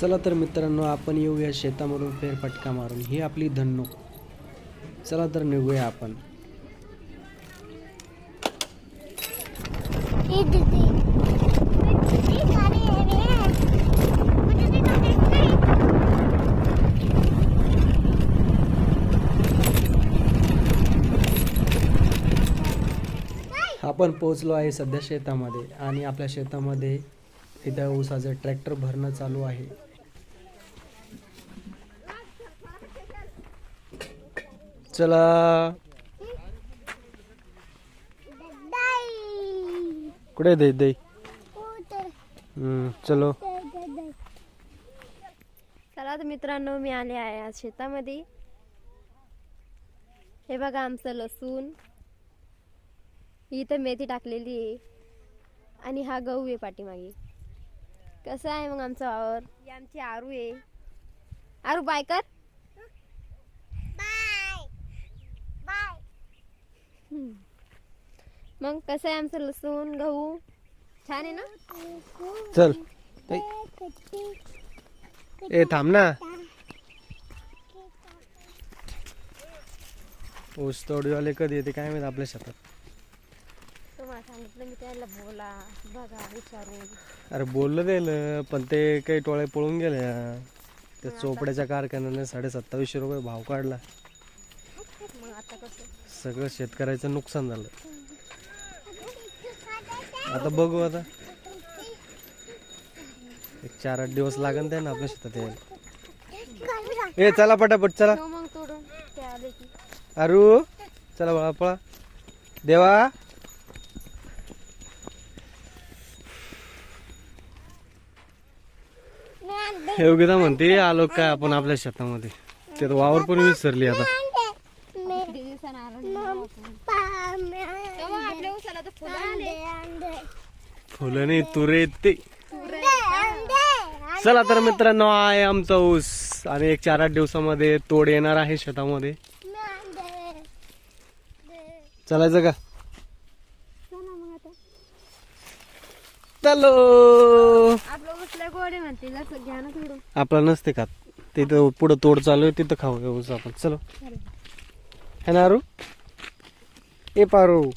चला तर मित्रांनो आपण येऊया शेतामधून फेरफटका मारून. ही आपली धन्नूक चला तर निघूया आपण. आपण पोहोचलो आहे सध्या शेतामध्ये आणि आपल्या शेतामध्ये इथं ऊसाचं ट्रॅक्टर भरणं चालू आहे. चला. कुठे दे दे. हम्म, चलो. चला तर मित्रांनो मी आले आहे आज शेतामध्ये. हे बघा आमचं लसूण. इथं मेथी टाकलेली आहे. आणि हा गहू आहे पाठीमागे. कसं आहे मग आमचा वावर? ही आमची आरू आहे. आरू बाय कर. बाय बाय मग कसं आहे आमचं लसूण गहू? छान आहे ना? चल. ए, ए थांब ना. ऊस तोडीवाले कधी येते काय माहीत आपल्या शेतात. तुम्हाला सांगितलं मी त्याला बोला बघा विचारून. अरे बोललं दिलं पण ते काही टोळे पळून गेल्या. त्या चोपड्याच्या कारखान्याने साडे सत्तावीसशे रुपये भाव काढला. मग आता कसं? सगळं शेतकऱ्याचं नुकसान झालं. आता बघू आता. एक चार आठ दिवस लागन त्या ना आपल्या शेतात यायला. ए चला पटापट चला. मग तोडून ते आले की. अरू चला बाळा पळा. देवा. योगिता म्हणते आलो काय आपण आपल्या शेतामध्ये. त्यात वावर पण विसरली आता. नाही फुलं फुलं नाही तुरे ते. चला तर मित्रांनो आहे आमचा ऊस. आणि एक चार आठ दिवसामध्ये तोड येणार आहे शेतामध्ये. चालायचं का चलो. आपलं नसते खात. तिथं पुढं तोड चालू आहे तिथं खाऊ ऊस आपण. चलो. है ना ए पारू.